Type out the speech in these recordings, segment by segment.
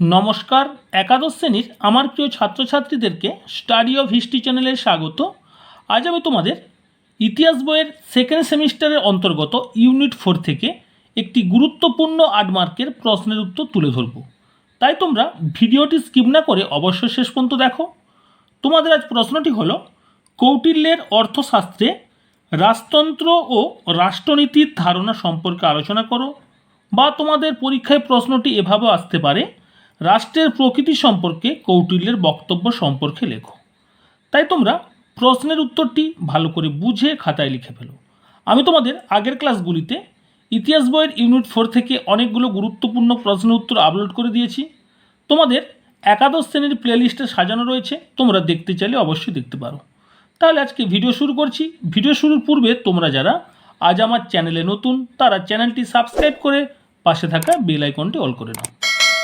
নমস্কার, একাদশ শ্রেণির আমার প্রিয় ছাত্রছাত্রীদেরকে স্টাডি অফ হিস্ট্রি চ্যানেলে স্বাগত। আজ আমি তোমাদের ইতিহাস বইয়ের সেকেন্ড সেমিস্টারের অন্তর্গত ইউনিট ফোর থেকে একটি গুরুত্বপূর্ণ আট মার্কের প্রশ্নের উত্তর তুলে ধরব। তাই তোমরা ভিডিওটি স্কিপ না করে অবশ্যই শেষ পর্যন্ত দেখো। তোমাদের আজ প্রশ্নটি হলো, কৌটিল্যের অর্থশাস্ত্রে রাজতন্ত্র ও রাষ্ট্রনীতির ধারণা সম্পর্কে আলোচনা করো বা তোমাদের পরীক্ষায় প্রশ্নটি এভাবে আসতে পারে রাষ্ট্রের প্রকৃতি সম্পর্কে কৌটিল্যের বক্তব্য সম্পর্কে লেখো। তাই তোমরা প্রশ্নের উত্তরটি ভালো করে বুঝে খাতায় লিখে ফেলো। আমি তোমাদের আগের ক্লাসগুলিতে ইতিহাস বইয়ের ইউনিট ফোর থেকে অনেকগুলো গুরুত্বপূর্ণ প্রশ্নের উত্তর আপলোড করে দিয়েছি। তোমাদের একাদশ শ্রেণির প্লেলিস্টে সাজানো রয়েছে, তোমরা দেখতে চাইলে অবশ্যই দেখতে পারো। তাহলে আজকে ভিডিও শুরু করছি। ভিডিও শুরুর পূর্বে তোমরা যারা আজ আমার চ্যানেলে নতুন, তারা চ্যানেলটি সাবস্ক্রাইব করে পাশে থাকা বেল আইকনটি অল করে নাও।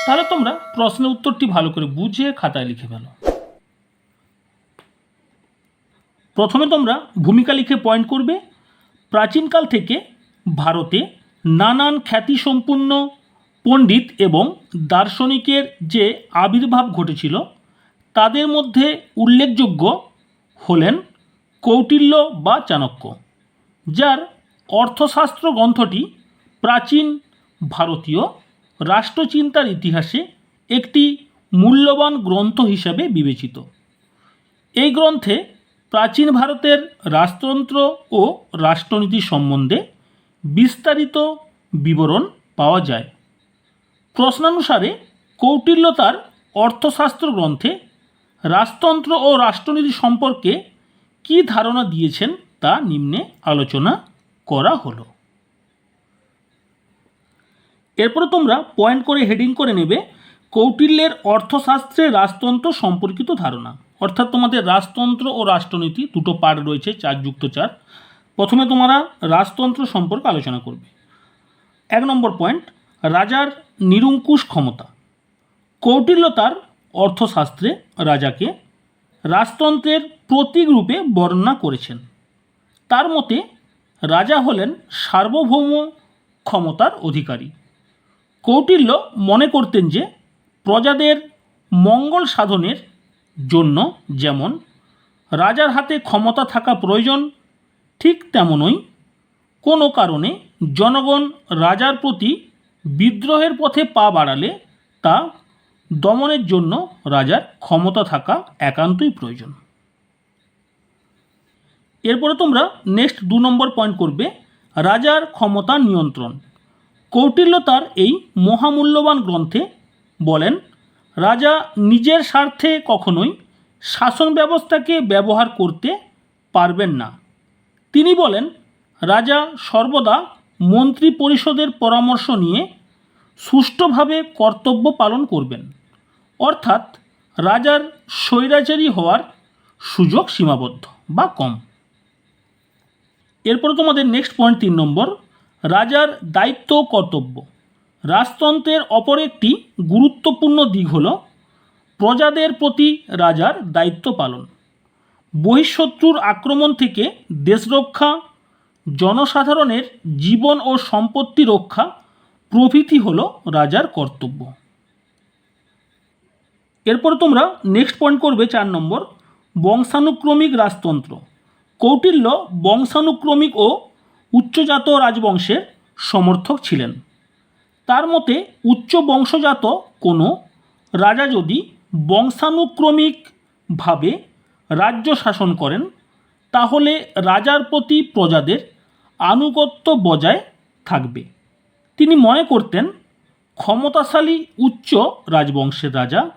তাহলে তোমরা প্রশ্নের উত্তরটি ভালো করে বুঝিয়ে খাতায় লিখে ফেলো। প্রথমে তোমরা ভূমিকা লিখে পয়েন্ট করবে। প্রাচীনকাল থেকে ভারতে নানান খ্যাতিসম্পন্ন পণ্ডিত এবং দার্শনিকের যে আবির্ভাব ঘটেছিল, তাদের মধ্যে উল্লেখযোগ্য হলেন কৌটিল্য বা চাণক্য, যার অর্থশাস্ত্র গ্রন্থটি প্রাচীন ভারতীয় রাষ্ট্রচিন্তার ইতিহাসে একটি মূল্যবান গ্রন্থ হিসাবে বিবেচিত। এই গ্রন্থে প্রাচীন ভারতের রাজতন্ত্র ও রাষ্ট্রনীতি সম্বন্ধে বিস্তারিত বিবরণ পাওয়া যায়। প্রশ্নানুসারে কৌটিল্য তার অর্থশাস্ত্র গ্রন্থে রাজতন্ত্র ও রাষ্ট্রনীতি সম্পর্কে কী ধারণা দিয়েছেন তা নিম্নে আলোচনা করা হলো। এরপরে তোমরা পয়েন্ট করে হেডিং করে নেবে কৌটিল্যের অর্থশাস্ত্রে রাজতন্ত্র সম্পর্কিত ধারণা। অর্থাৎ তোমাদের রাজতন্ত্র ও রাষ্ট্রনীতি দুটো পার্ট রয়েছে, চার যুক্ত চার। প্রথমে তোমরা রাজতন্ত্র সম্পর্কে আলোচনা করবে। এক নম্বর পয়েন্ট রাজার নিরঙ্কুশ ক্ষমতা। কৌটিল্য তার অর্থশাস্ত্রে রাজাকে রাজতন্ত্রের প্রতীক রূপে বর্ণনা করেছেন। তার মতে, রাজা হলেন সার্বভৌম ক্ষমতার অধিকারী। কৌটিল্য মনে করতেন যে প্রজাদের মঙ্গল সাধনের জন্য যেমন রাজার হাতে ক্ষমতা থাকা প্রয়োজন, ঠিক তেমনই কোনো কারণে জনগণ রাজার প্রতি বিদ্রোহের পথে পা বাড়ালে তা দমনের জন্য রাজার ক্ষমতা থাকা একান্তই প্রয়োজন। এরপরে তোমরা নেক্সট দু নম্বর পয়েন্ট করবে, রাজার ক্ষমতা নিয়ন্ত্রণ। কৌটিল্য তার এই মহামূল্যবান গ্রন্থে বলেন, রাজা নিজের স্বার্থে কখনোই শাসন ব্যবস্থাকে ব্যবহার করতে পারবেন না। তিনি বলেন, রাজা সর্বদা মন্ত্রী পরিষদের পরামর্শ নিয়ে সুষ্ঠুভাবে কর্তব্য পালন করবেন। অর্থাৎ রাজার স্বৈরাচারী হওয়ার সুযোগ সীমাবদ্ধ বা কম। এরপরে তোমাদের নেক্সট পয়েন্ট তিন নম্বর রাজার দায়িত্ব কর্তব্য। রাজতন্ত্রের অপর একটি গুরুত্বপূর্ণ দিক হল প্রজাদের প্রতি রাজার দায়িত্ব পালন। বহিঃশত্রুর আক্রমণ থেকে দেশ রক্ষা, জনসাধারণের জীবন ও সম্পত্তি রক্ষা প্রভৃতি হল রাজার কর্তব্য। এরপর তোমরা নেক্সট পয়েন্ট করবে চার নম্বর, বংশানুক্রমিক রাজতন্ত্র। কৌটিল্য বংশানুক্রমিক ও উচ্চজাত রাজবংশের সমর্থক ছিলেন। তার মতে, উচ্চ বংশজাত কোনো রাজা যদি বংশানুক্রমিকভাবে রাজ্য শাসন করেন, তাহলে রাজার প্রতি প্রজাদের আনুগত্য বজায় থাকবে। তিনি মনে করতেন, ক্ষমতাশালী উচ্চ রাজবংশের রাজা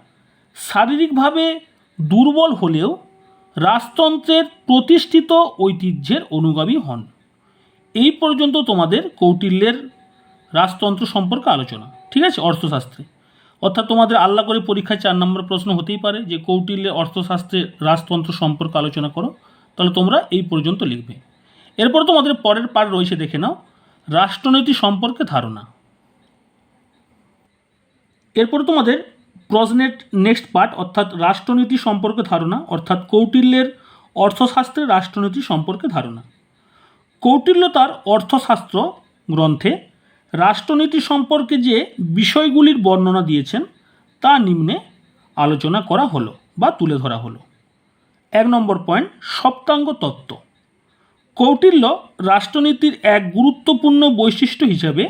শারীরিকভাবে দুর্বল হলেও রাজতন্ত্রের প্রতিষ্ঠিত ঐতিহ্যের অনুগামী হন। এই পর্যন্ত তোমাদের কৌটিল্যের রাজতন্ত্র সম্পর্কে আলোচনা, ঠিক আছে? অর্থশাস্ত্রে। অর্থাৎ তোমাদের আল্লাহ করে পরীক্ষায় চার নম্বর প্রশ্ন হতেই পারে যে, কৌটিল্যের অর্থশাস্ত্রে রাজতন্ত্র সম্পর্কে আলোচনা করো, তাহলে তোমরা এই পর্যন্ত লিখবে। এরপর তোমাদের পরের পার রয়েছে, দেখে নাও। রাষ্ট্রনীতি সম্পর্কে ধারণা। এরপর তোমাদের প্রশ্নের নেক্সট পার্ট অর্থাৎ রাষ্ট্রনীতি সম্পর্কে ধারণা, অর্থাৎ কৌটিল্যের অর্থশাস্ত্রে রাষ্ট্রনীতি সম্পর্কে ধারণা। কৌটিল্য তার অর্থশাস্ত্র গ্রন্থে রাষ্ট্রনীতি সম্পর্কে যে বিষয়গুলির বর্ণনা দিয়েছেন, তা নিম্নে আলোচনা করা হলো বা তুলে ধরা হলো। এক নম্বর পয়েন্ট, সপ্তাঙ্গ তত্ত্ব। কৌটিল্য রাষ্ট্রনীতির এক গুরুত্বপূর্ণ বৈশিষ্ট্য হিসাবে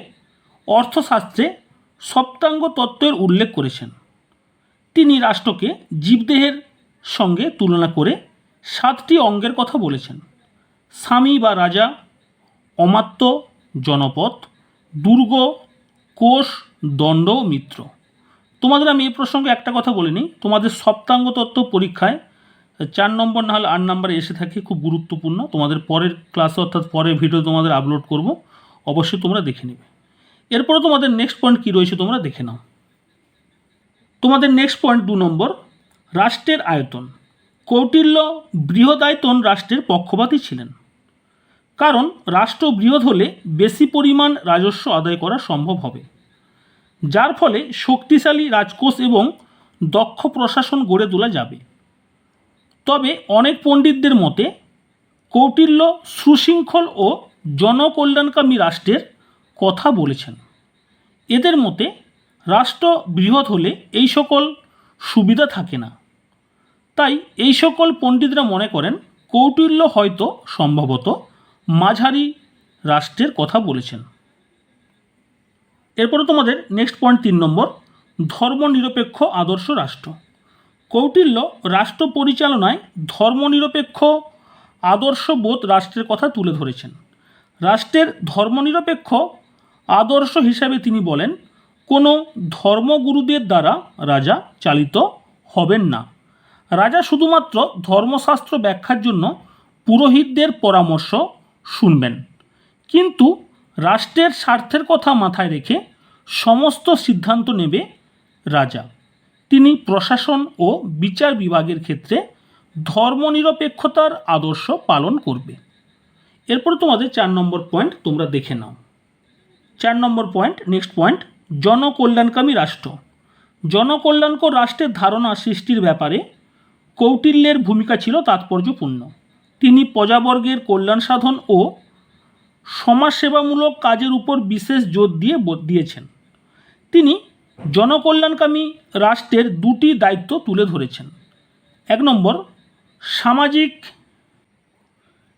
অর্থশাস্ত্রে সপ্তাঙ্গ তত্ত্বের উল্লেখ করেছেন। তিনি রাষ্ট্রকে জীবদেহের সঙ্গে তুলনা করে সাতটি অঙ্গের কথা বলেছেন। স্বামী বা রাজা, অমাত্য জনপদ, দুর্গ, কোষ, দণ্ড, মিত্র। তোমাদের আমি এই প্রসঙ্গে একটা কথা বলিনি। তোমাদের সপ্তাঙ্গ তত্ত্ব পরীক্ষায় চার নম্বর না হলে আট নম্বরে এসে থাকে, খুব গুরুত্বপূর্ণ। তোমাদের পরের ক্লাসে, অর্থাৎ পরের ভিডিও তোমাদের আপলোড করব। অবশ্যই তোমরা দেখে নেবে। এরপরে তোমাদের নেক্সট পয়েন্ট কী রয়েছে তোমরা দেখে নাও। তোমাদের নেক্সট পয়েন্ট দু নম্বর, রাষ্ট্রের আয়তন। কৌটিল্য বৃহদায়তন রাষ্ট্রের পক্ষপাতী ছিলেন। কারণ রাষ্ট্র বৃহৎ হলে বেশি পরিমাণ রাজস্ব আদায় করা সম্ভব হবে। যার ফলে শক্তিশালী রাজকোষ এবং দক্ষ প্রশাসন গড়ে তোলা যাবে। তবে অনেক পণ্ডিতদের মতে, কৌটিল্য, সুশৃঙ্খল ও জনকল্যাণকামী রাষ্ট্রের কথা বলেছেন। এদের মতে, রাষ্ট্র বৃহৎ হলে এই সকল সুবিধা থাকে না। তাই এই সকল পণ্ডিতরা মনে করেন, কৌটিল্য হয়তো সম্ভবত মাঝারি রাষ্ট্রের কথা বলেছেন। এরপরে তোমাদের নেক্সট পয়েন্ট তিন নম্বর, ধর্মনিরপেক্ষ আদর্শ রাষ্ট্র। কৌটিল্য রাষ্ট্র পরিচালনায় ধর্মনিরপেক্ষ আদর্শবোধ রাষ্ট্রের কথা তুলে ধরেছেন। রাষ্ট্রের ধর্মনিরপেক্ষ আদর্শ হিসাবে তিনি বলেন, কোনো ধর্মগুরুদের দ্বারা রাজা চালিত হবেন না। রাজা শুধুমাত্র ধর্মশাস্ত্র ব্যাখ্যার জন্য পুরোহিতদের পরামর্শ শুনবেন। কিন্তু রাষ্ট্রের স্বার্থের কথা মাথায় রেখে সমস্ত সিদ্ধান্ত নেবে রাজা। তিনি প্রশাসন ও বিচার বিভাগের ক্ষেত্রে ধর্মনিরপেক্ষতার আদর্শ পালন করবে। এরপর তোমাদের চার নম্বর পয়েন্ট তোমরা দেখে নাও। চার নম্বর পয়েন্ট নেক্সট পয়েন্ট জনকল্যাণকামী রাষ্ট্র। জনকল্যাণকর রাষ্ট্রের ধারণা সৃষ্টির ব্যাপারে কৌটিল্যের ভূমিকা ছিল তাৎপর্যপূর্ণ। তিনি প্রজাবর্গের কল্যাণ সাধন ও সমাজসেবামূলক কাজের উপর বিশেষ জোর দিয়ে দিয়েছেন। তিনি জনকল্যাণকামী রাষ্ট্রের দুটি দায়িত্ব তুলে ধরেছেন। এক নম্বর, সামাজিক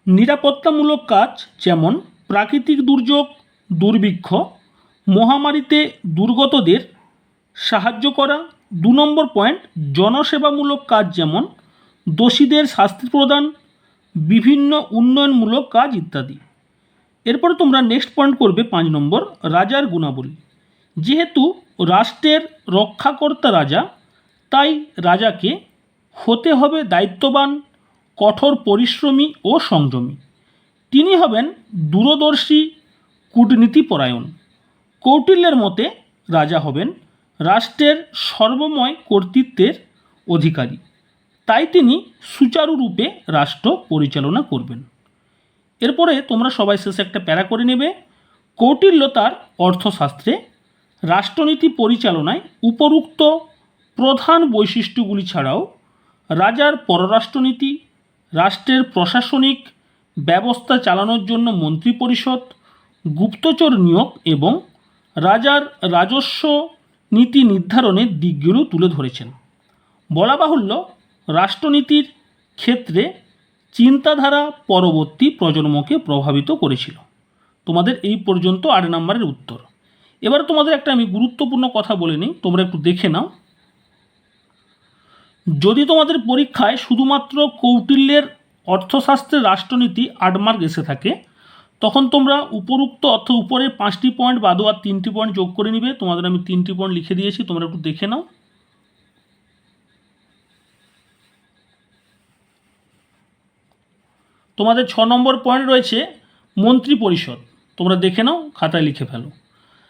নিরাপত্তামূলক কাজ যেমন প্রাকৃতিক দুর্যোগ, দুর্ভিক্ষ, মহামারীতে দুর্গতদের সাহায্য করা। দু নম্বর পয়েন্ট, জনসেবামূলক কাজ যেমন দোষীদের শাস্তি প্রদান বিভিন্ন উন্নয়নমূলক কাজ ইত্যাদি। এরপরে তোমরা নেক্সট পয়েন্ট করবে পাঁচ নম্বর, রাজার গুণাবলী। যেহেতু রাষ্ট্রের রক্ষাকর্তা রাজা, তাই রাজাকে হতে হবে দায়িত্ববান, কঠোর পরিশ্রমী ও সংযমী। তিনি হবেন দূরদর্শী কূটনীতিপরায়ণ। কৌটিল্যের মতে রাজা হবেন রাষ্ট্রের সর্বময় কর্তৃত্বের অধিকারী। তাই তিনি সুচারুরূপে রাষ্ট্র পরিচালনা করবেন। এরপরে তোমরা সবাই শেষে একটা প্যারা করে নেবে। কৌটিল্য তার অর্থশাস্ত্রে রাষ্ট্রনীতি পরিচালনায় উপরুক্ত প্রধান বৈশিষ্ট্যগুলি ছাড়াও রাজার পররাষ্ট্রনীতি, রাষ্ট্রের প্রশাসনিক ব্যবস্থা চালানোর জন্য মন্ত্রিপরিষদ, গুপ্তচর নিয়োগ এবং রাজার রাজস্ব নীতি নির্ধারণের দিকগুলো তুলে ধরেছেন। বলা বাহুল্য রাষ্ট্রনীতির ক্ষেত্রে চিন্তাধারা পরবর্তী প্রজন্মকে প্রভাবিত করেছিল। তোমাদের এই পর্যন্ত আট নম্বরের উত্তর। এবার তোমাদের একটা আমি গুরুত্বপূর্ণ কথা বলে নিই, তোমরা একটু দেখে নাও। যদি তোমাদের পরীক্ষায় শুধুমাত্র কৌটিল্যের অর্থশাস্ত্রের রাষ্ট্রনীতি আট মার্ক এসে থাকে, তখন তোমরা উপরুক্ত অর্থ উপরে পাঁচটি পয়েন্ট বাদও আর তিনটি পয়েন্ট যোগ করে নিবে। তোমাদের আমি তিনটি পয়েন্ট লিখে দিয়েছি, তোমরা একটু দেখে নাও। তোমাদের ছ নম্বর পয়েন্ট রয়েছে মন্ত্রী পরিষদ। তোমরা দেখে নাও, খাতায় লিখে ফেলো।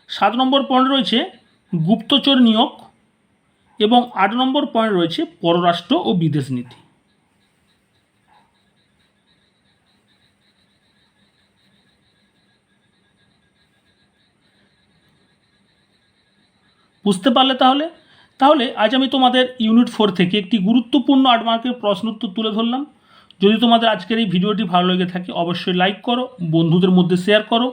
সাত নম্বর পয়েন্ট রয়েছে গুপ্তচর নিয়োগ এবং আট নম্বর পয়েন্ট রয়েছে পররাষ্ট্র ও বিদেশ নীতি। বুঝতে পারলে তাহলে? তাহলে আজ আমি তোমাদের ইউনিট ফোর থেকে একটি গুরুত্বপূর্ণ আট মার্কের প্রশ্ন উত্তর তুলে ধরলাম। যদি তোমাদের আজকের এই ভিডিওটি ভালো লেগে থাকে, অবশ্যই লাইক করো, বন্ধুদের মধ্যে শেয়ার করো,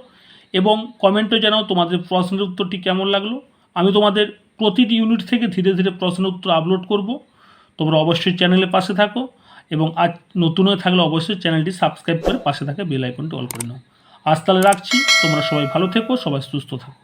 এবং কমেন্টে জানাও তোমাদের প্রশ্নের উত্তরটি কেমন লাগল। আমি তোমাদের প্রতিটি ইউনিট থেকে ধীরে ধীরে প্রশ্ন উত্তর আপলোড করব। তোমরা অবশ্যই চ্যানেলের পাশে থাকো, এবং আজ নতুন হয়ে থাকলে অবশ্যই চ্যানেলটি সাবস্ক্রাইব করে পাশে থাকা বেল আইকনটি অল করে নাও। আজ তাহলে রাখছি, তোমরা সবাই ভালো থেকো, সবাই সুস্থ থাকো।